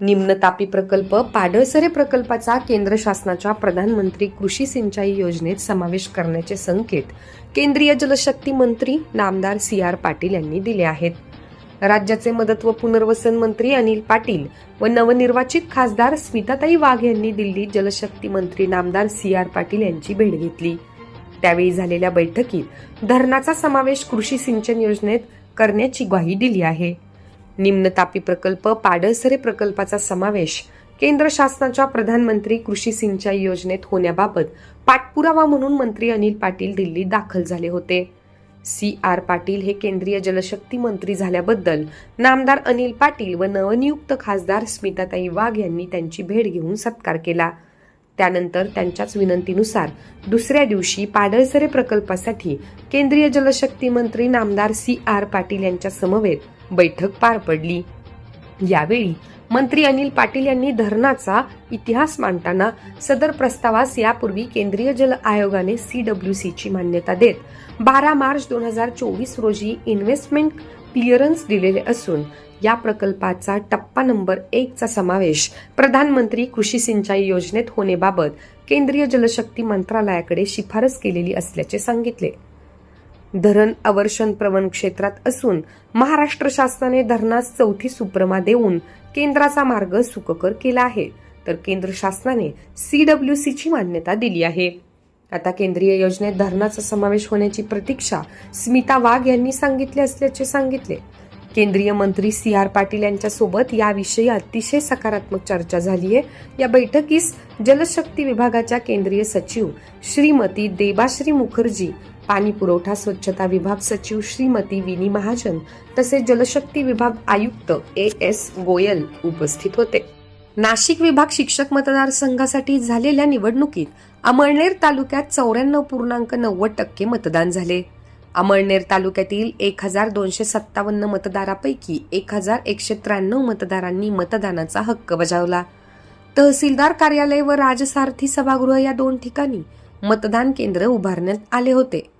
निम्नतापी प्रकल्प पाडळसरे प्रकल्पाचा केंद्र शासनाच्या प्रधानमंत्री कृषी सिंचाई योजनेत समावेश करण्याचे संकेत केंद्रीय जलशक्ती मंत्री नामदार सी आर पाटील यांनी दिले आहेत. राज्याचे मदत व पुनर्वसन मंत्री अनिल पाटील व नवनिर्वाचित खासदार स्मिताताई वाघ यांनी दिल्लीत जलशक्ती मंत्री नामदार सी आर पाटील यांची भेट घेतली. त्यावेळी झालेल्या बैठकीत धरणाचा समावेश कृषी सिंचन योजनेत करण्याची ग्वाही दिली आहे. निम्नतापी प्रकल्प पाडळसरे प्रकल्पाचा समावेश केंद्र शासनाच्या प्रधानमंत्री कृषी सिंचाई योजनेत होण्याबाबत पाठपुरावा म्हणून मंत्री अनिल पाटील दिल्लीत दाखल झाले होते. सी आर पाटील हे केंद्रीय जलशक्ती मंत्री झाल्याबद्दल नामदार अनिल पाटील व नवनियुक्त खासदार स्मिताताई वाघ यांनी त्यांची भेट घेऊन सत्कार केला. त्यानंतर त्यांच्याच विनंतीनुसार दुसऱ्या दिवशी पाडळसरे प्रकल्पासाठी केंद्रीय जलशक्ती मंत्री नामदार सी आर पाटील यांच्या समवेत बैठक पार पडली. यावेळी मंत्री अनिल पाटील यांनी धरणाचा इतिहास मांडताना सदर प्रस्तावास यापूर्वी केंद्रीय जल आयोगाने सी डब्ल्यू सीची मान्यता देत बारा मार्च दोन हजार चोवीस रोजी इन्व्हेस्टमेंट क्लिअरन्स दिलेले असून या प्रकल्पाचा टप्पा नंबर एकचा समावेश प्रधानमंत्री कृषी सिंचाई योजनेत होण्याबाबत केंद्रीय जलशक्ती मंत्रालयाकडे शिफारस केलेली असल्याचे सांगितले. धरण अवर्षण प्रवण क्षेत्रात असून महाराष्ट्र शासनाने धरणास चौथी सुप्रमा देऊन केंद्राचा मार्ग सुखकर केला आहे. तर केंद्र शासनाने सी डब्ल्यू सीची मान्यता दिली आहे. आता केंद्रीय योजनेत धरणाचा समावेश होण्याची प्रतीक्षा स्मिता वाघ यांनी सांगितले असल्याचे सांगितले. केंद्रीय मंत्री सी आर पाटील यांच्यासोबत याविषयी अतिशय सकारात्मक चर्चा झाली आहे. या बैठकीस जलशक्ती विभागाच्या केंद्रीय सचिव श्रीमती देबाश्री मुखर्जी पाणी पुरवठा स्वच्छता विभाग सचिव श्रीमती विनी महाजन तसेच जलशक्ती विभाग आयुक्त ए एस गोयल उपस्थित होते. नाशिक विभाग शिक्षक मतदारसंघासाठी झालेल्या निवडणुकीत अमळनेर तालुक्यात चौऱ्याण्णव पूर्णांक नव्वद टक्के मतदान झाले. अमळनेर तालुक्यातील एक हजार दोनशे सत्तावन्न मतदारापैकी एक हजार एकशे त्र्याण्णव मतदारांनी मतदानाचा हक्क बजावला. तहसीलदार कार्यालय व राजसारथी सभागृह या दोन ठिकाणी मतदान केंद्र उभारण्यात आले होते.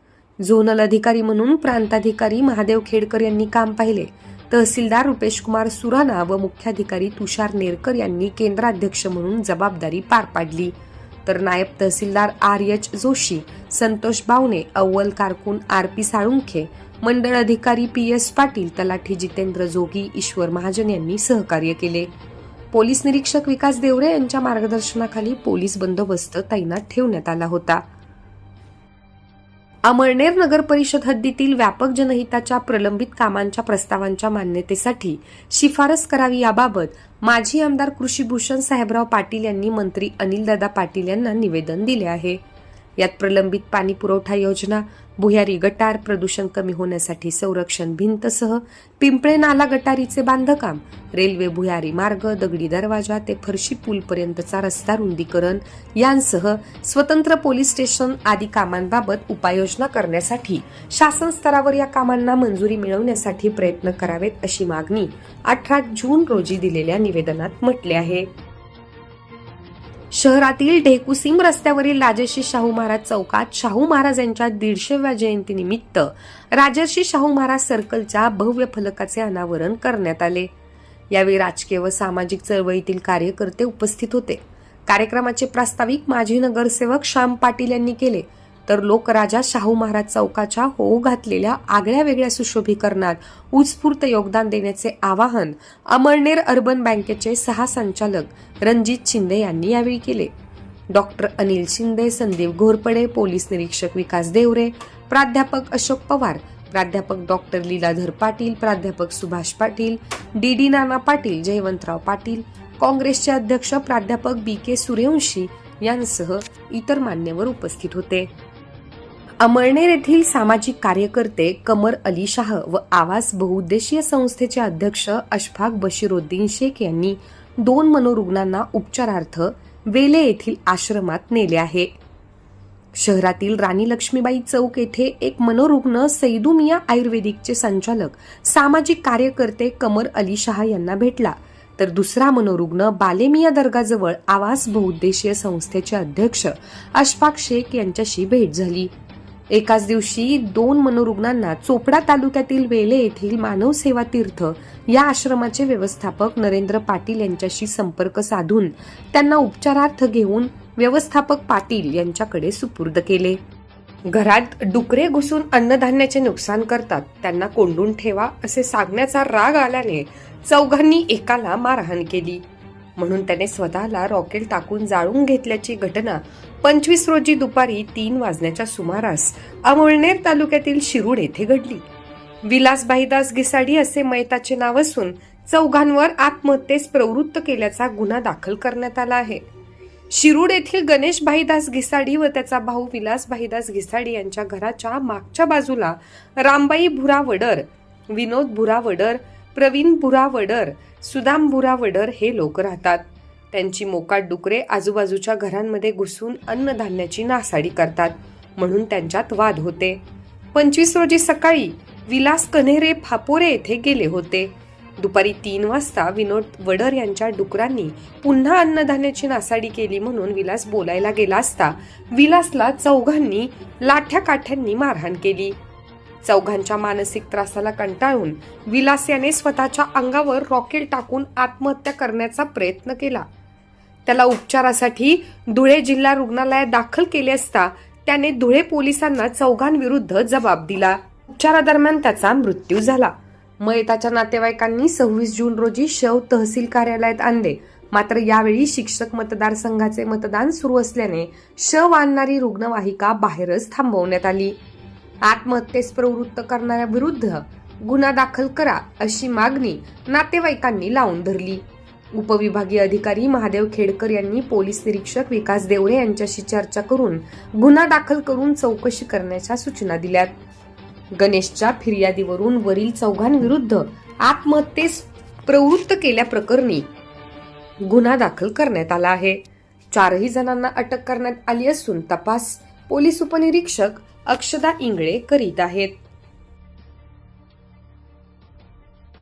झोनल अधिकारी म्हणून प्रांताधिकारी महादेव खेडकर यांनी काम पाहिले. तहसीलदार रुपेश कुमार सुराणा व मुख्याधिकारी तुषार नेरकर यांनी केंद्राध्यक्ष म्हणून जबाबदारी पार पाडली. तर नायब तहसीलदार आर एच जोशी संतोष बावणे अव्वल कारकून आर पी साळुंखे मंडळ अधिकारी पी एस पाटील तलाठी जितेंद्र जोगी ईश्वर महाजन यांनी सहकार्य केले. पोलीस निरीक्षक विकास देवरे यांच्या मार्गदर्शनाखाली पोलीस बंदोबस्त तैनात ठेवण्यात आला होता. अमळनेर नगर परिषद हद्दीतील व्यापक जनहिताच्या प्रलंबित कामांच्या प्रस्तावांच्या मान्यतेसाठी शिफारस करावी याबाबत माजी आमदार कृषीभूषण साहेबराव पाटील यांनी मंत्री अनिलदादा पाटील यांना निवेदन दिले आहे. यात प्रलंबित पाणी पुरवठा योजना भुयारी गटार प्रदूषण कमी होण्यासाठी संरक्षण भिंतसह पिंपळे नाला गटारीचे बांधकाम रेल्वे भुयारी मार्ग दगडी दरवाजा ते फरशी पूलपर्यंतचा रस्ता रुंदीकरण यांसह स्वतंत्र पोलीस स्टेशन आदी कामांबाबत उपाययोजना करण्यासाठी शासन स्तरावर या कामांना मंजुरी मिळवण्यासाठी प्रयत्न करावेत अशी मागणी अठरा जून रोजी दिलेल्या निवेदनात म्हटले आहे. शहरातील ढेकुसिम रस्त्यावरील राजर्षी शाहू महाराज चौकात शाहू महाराज यांच्या दीडशेव्या जयंतीनिमित्त राजर्षी शाहू महाराज सर्कलच्या भव्य फलकाचे अनावरण करण्यात आले. यावेळी राजकीय व सामाजिक चळवळीतील कार्यकर्ते उपस्थित होते. कार्यक्रमाचे प्रास्ताविक माजी नगरसेवक श्याम पाटील यांनी केले. तर लोकराजा शाहू महाराज चौकाच्या होऊ घातलेल्या आगळ्या वेगळ्या सुशोभीकरणात उत्स्फूर्त योगदान देण्याचे आवाहन अमळनेर अर्बन बँकेचे सहा संचालक रणजित शिंदे यांनी यावेळी केले. डॉक्टर अनिल शिंदे संदीप घोरपडे पोलीस निरीक्षक विकास देवरे प्राध्यापक अशोक पवार प्राध्यापक डॉक्टर लीलाधर पाटील प्राध्यापक सुभाष पाटील डी डी नाना पाटील जयवंतराव पाटील काँग्रेसचे अध्यक्ष प्राध्यापक बी के सूर्यवंशी यांसह इतर मान्यवर उपस्थित होते. अमळनेर येथील सामाजिक कार्यकर्ते कमर अली शाह व आवास बहुउद्देशीय संस्थेचे अध्यक्ष अशफाक बशीरुद्दीन शेख यांनी दोन मनोरुग्णांना उपचारार्थ वेले येथील आश्रमात नेले आहे. शहरातील राणी लक्ष्मीबाई चौक येथे एक मनोरुग्ण सैदुमिया आयुर्वेदिकचे संचालक सामाजिक कार्यकर्ते कमर अली शाह यांना भेटला. तर दुसरा मनोरुग्ण बालेमिया दर्गाजवळ आवास बहुउद्देशीय संस्थेचे अध्यक्ष अशफाक शेख यांच्याशी भेट झाली. एकाच दिवशी दोन मनोरुग्णांना चोपडा तालुक्यातील वेले येथील मानव सेवा तीर्थ या आश्रमाचे व्यवस्थापक नरेंद्र पाटील यांच्याशी संपर्क साधून त्यांना उपचारार्थ घेऊन व्यवस्थापक पाटील यांच्याकडे सुपूर्द केले. घरात डुकरे घुसून अन्नधान्याचे नुकसान करतात त्यांना कोंडून ठेवा असे सांगण्याचा राग आल्याने चौघांनी एकाला मारहाण केली. म्हणून त्याने स्वतःला रॉकेल टाकून जाळून घेतल्याची घटना पंचवीस रोजी दुपारी तीन वाजण्याच्या सुमारास अमळनेर तालुक्यातील शिरूड येथे घडली. विलास भाईदास घिसाडी असे मयताचे नाव असून चौघांवर आत्महत्येस प्रवृत्त केल्याचा गुन्हा दाखल करण्यात आला आहे. शिरूड येथील गणेश भाईदास घिसाडी व त्याचा भाऊ विलास भाईदास घिसाडी यांच्या घराच्या मागच्या बाजूला रामबाई भुरावडर विनोद भुरावडर प्रवीण बुरावडर सुदाम बुरावडर हे लोक राहतात. त्यांची मोकाट डुकरे आजूबाजूच्या घरांमध्ये घुसून अन्नधान्याची नासाडी करतात म्हणून त्यांच्यात वाद होते. पंचवीस रोजी सकाळी विलास कन्हेरे फापोरे येथे गेले होते. दुपारी तीन वाजता विनोद वडर यांच्या डुकरांनी पुन्हा अन्नधान्याची नासाडी केली म्हणून विलास बोलायला गेला असता विलासला चौघांनी लाठ्या काठ्यांनी मारहाण केली. चौघांच्या मानसिक त्रासाला कंटाळून विलास याने स्वतःच्या अंगावर रॉकेल टाकून आत्महत्या करण्याचा प्रयत्न केला. त्याला उपचारासाठी धुळे जिल्हा रुग्णालयात दाखल केले असता त्याने धुळे पोलिसांना चौघांविरुद्ध जबाब दिला. उपचारादरम्यान त्याचा मृत्यू झाला. मयताच्या नातेवाईकांनी सव्वीस जून रोजी शव तहसील कार्यालयात आणले. मात्र यावेळी शिक्षक मतदारसंघाचे मतदान सुरू असल्याने शव आणणारी रुग्णवाहिका बाहेरच थांबवण्यात आली. आत्महत्येस प्रवृत्त करणाऱ्या विरुद्ध गुन्हा दाखल करा अशी मागणी नातेवाईकांनी लावून धरली. उपविभागीय अधिकारी महादेव खेडकर यांनी पोलीस निरीक्षक विकास देवरे यांच्याशी चर्चा करून गुन्हा दाखल करून चौकशी करण्याच्या सूचना दिल्यात. गणेशच्या फिर्यादीवरून वरील चौघांविरुद्ध आत्महत्येस प्रवृत्त केल्याप्रकरणी गुन्हा दाखल करण्यात आला आहे. चारही जणांना अटक करण्यात आली असून तपास पोलीस उपनिरीक्षक अक्षदा इंगळे करीत आहेत.